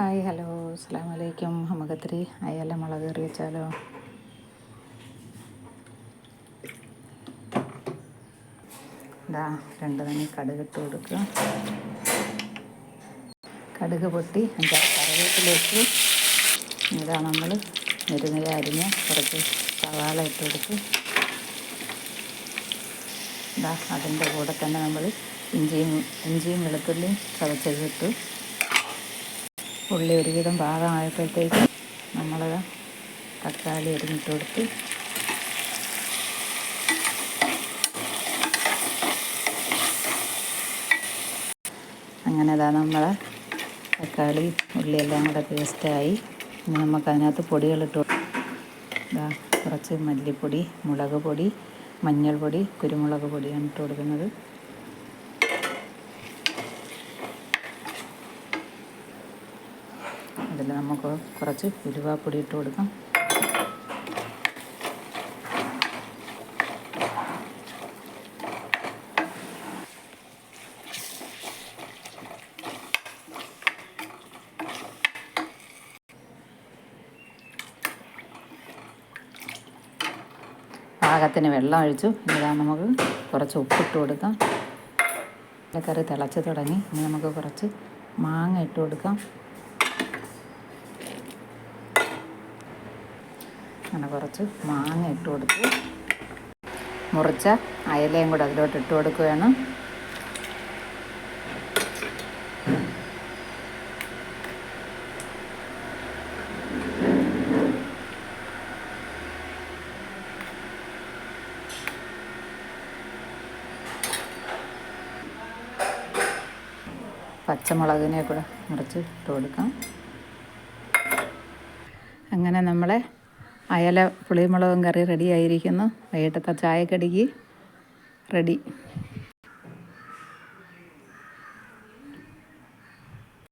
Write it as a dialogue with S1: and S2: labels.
S1: Hi hello. അസ്സാം വലൈക്കും നമുക്കത്തിരി അയല മുളക് കറി വെച്ചാലോ? ഇതാ രണ്ട് തന്നെ കടുക് ഇട്ട് കൊടുക്കുക. കടുക് പൊട്ടി അഞ്ചാറ് കറിവേപ്പിലേക്ക് ഇതാ നമ്മൾ നെരുനിര അരിഞ്ഞ് കുറച്ച് സവാള ഇട്ട് കൊടുത്ത്. ഇതാ അതിന്റെ കൂടെ തന്നെ നമ്മൾ ഇഞ്ചിയും ഇഞ്ചിയും വെളുത്തുള്ളിയും ചതച്ചതിട്ട് ഉള്ളി ഒരുവിധം പാകമായപ്പോഴത്തേക്ക് നമ്മൾ തക്കാളി അരിഞ്ഞിട്ട് കൊടുത്ത് അങ്ങനെ ഇതാ നമ്മൾ തക്കാളി ഉള്ളിയെല്ലാം കൂടെ പേസ്റ്റായി ഇനി നമുക്ക് അതിനകത്ത് പൊടികളിട്ട് ഇതാ കുറച്ച് മല്ലിപ്പൊടി മുളക് പൊടി മഞ്ഞൾപ്പൊടി കുരുമുളക് പൊടിയാണ് ഇട്ട് കൊടുക്കുന്നത്. അതിൽ നമുക്ക് കുറച്ച് ഉലുവാപ്പൊടി ഇട്ട് കൊടുക്കാം. പാകത്തിന് വെള്ളം ഒഴിച്ചു. ഇതാ നമുക്ക് കുറച്ച് ഉപ്പിട്ട് കൊടുക്കാം. കറി തിളച്ച് തുടങ്ങി. ഇനി നമുക്ക് കുറച്ച് മാങ്ങ ഇട്ട് കൊടുക്കാം. അങ്ങനെ കുറച്ച് മാങ്ങ ഇട്ട് കൊടുത്തു. മുറിച്ച അയലയും കൂടെ അതിലോട്ട് ഇട്ട് കൊടുക്കുകയാണ്. പച്ചമുളകിനെ കൂടെ മുറിച്ച് ഇട്ട് കൊടുക്കാം. അങ്ങനെ നമ്മളെ അയല പുളിമുളകും കറി റെഡി ആയിരിക്കുന്നു. വൈകിട്ടത്തെ ചായക്കടിക്ക് റെഡി